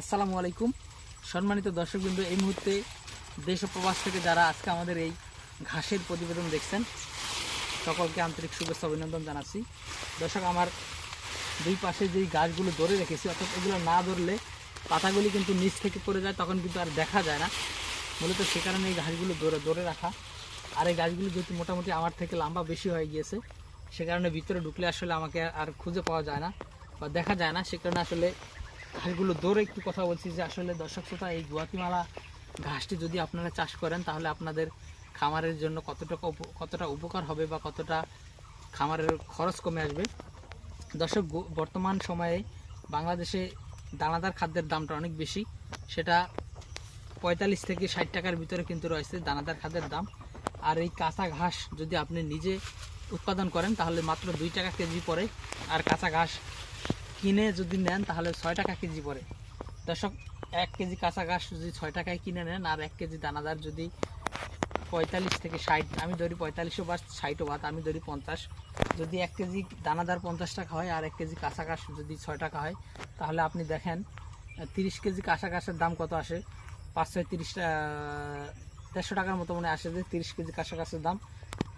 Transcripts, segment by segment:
আসসালামু আলাইকুম। সম্মানিত দর্শকবৃন্দ, এই মুহূর্তে দেশ প্রবাস থেকে যারা আজকে আমাদের এই ঘাসের প্রতিবেদন দেখছেন, সকলকে আন্তরিক শুভেচ্ছা, অভিনন্দন জানাচ্ছি। দর্শক, আমার দুই পাশে যেই গাছগুলো ধরে রেখেছি, অর্থাৎ এগুলো না ধরলে পাতাগুলি কিন্তু নিচ থেকে পড়ে যায়, তখন কিন্তু আর দেখা যায় না। মূলত সে কারণে এই গাছগুলো ধরে ধরে রাখা। আর এই গাছগুলো যেহেতু মোটামুটি আমার থেকে লম্বা বেশি হয়ে গিয়েছে, সে কারণে ভিতরে ঢুকলে আসলে আমাকে আর খুঁজে পাওয়া যায় না বা দেখা যায় না। সে কারণে আসলে ঘাসগুলো দৌড়ে একটু কথা বলছি যে আসলে দর্শক শ্রোতা, এই গুয়াতিমালা ঘাসটি যদি আপনারা চাষ করেন, তাহলে আপনাদের খামারের জন্য কতটা কতটা উপকার হবে বা কতটা খামারের খরচ কমে আসবে? দর্শক বর্তমান সময়ে বাংলাদেশে দানাদার খাদ্যের দামটা অনেক বেশি। সেটা পঁয়তাল্লিশ থেকে ষাট টাকার ভিতরে কিন্তু রয়েছে দানাদার খাদ্যের দাম। আর এই কাঁচা ঘাস যদি আপনি নিজে উৎপাদন করেন, তাহলে মাত্র দুই টাকা কেজি পরে আর কাঁচা ঘাস কিনে যদি নেন, তাহলে ছয় টাকা কেজি পড়ে। দর্শক, এক কেজি কাঁচা ঘাস যদি ছয় টাকায় কিনে নেন, আর এক কেজি দানাদার যদি পঁয়তাল্লিশ থেকে ষাট, আমি ধরি পঁয়তাল্লিশও বা ষাটও বাদ, আমি ধরি পঞ্চাশ। যদি এক কেজি দানাদার পঞ্চাশ টাকা হয়, আর এক কেজি কাঁচা ঘাস যদি ছয় টাকা হয়, তাহলে আপনি দেখেন, তিরিশ কেজি কাঁচা ঘাসের দাম কত আসে? পাঁচশো তিরিশ দেড়শো টাকার মতো মনে আসে যে তিরিশ কেজি কাঁচা ঘাসের দাম।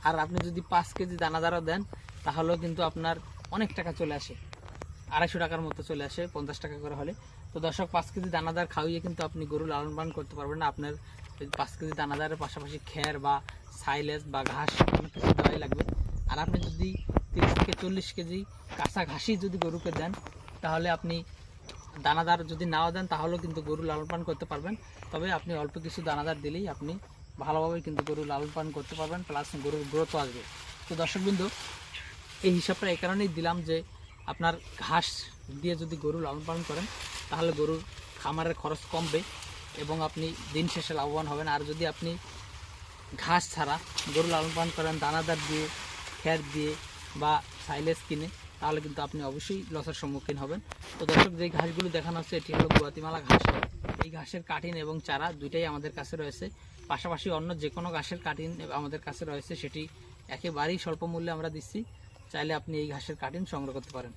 আর আপনি যদি পাঁচ কেজি দানাদারও দেন, তাহলেও কিন্তু আপনার অনেক টাকা চলে আসে। আড়াইশো টাকার মতো চলে আসে, পঞ্চাশ টাকা করে হলে। তো দর্শক, পাঁচ কেজি দানাদার খাওয়িয়ে কিন্তু আপনি গরু লালন পালন করতে পারবেন না। আপনার পাঁচ কেজি দানাদারের পাশাপাশি খ্যার বা সাইলেজ বা ঘাস অনেক কিছু দেওয়াই লাগবে। আর আপনি যদি তিরিশ থেকে চল্লিশ কেজি কাঁচা ঘাসই যদি গরুকে দেন, তাহলে আপনি দানাদার যদি নাও দেন, তাহলেও কিন্তু গরু লালন পালন করতে পারবেন। তবে আপনি অল্প কিছু দানাদার দিলেই আপনি ভালোভাবে কিন্তু গরু লালন পালন করতে পারবেন, প্লাস গরুর গ্রোথও আসবে। তো দর্শকবৃন্দ, এই হিসাবটা এই কারণেই দিলাম যে আপনার ঘাস দিয়ে যদি গরু লালন পালন করেন, তাহলে গরুর খামারের খরচ কমবে এবং আপনি দিন শেষে লাভবান হবেন। আর যদি আপনি ঘাস ছাড়া গরু লালন পালন করেন, দানাদার দিয়ে খ্যার দিয়ে বা সাইলেজ কিনে, তাহলে কিন্তু আপনি অবশ্যই লসের সম্মুখীন হবেন। তো দর্শক যে ঘাসগুলো দেখানো হচ্ছে, এটি হলো গুয়াতিমালা ঘাস। এই ঘাসের কাটিন এবং চারা দুইটাই আমাদের কাছে রয়েছে। পাশাপাশি অন্য যে কোনো ঘাসের কাটিন আমাদের কাছে রয়েছে, সেটি একেবারেই স্বল্প মূল্যে আমরা দিচ্ছি। চাইলে আপনি এই ঘাসের কাটিং সংগ্রহ করতে পারেন।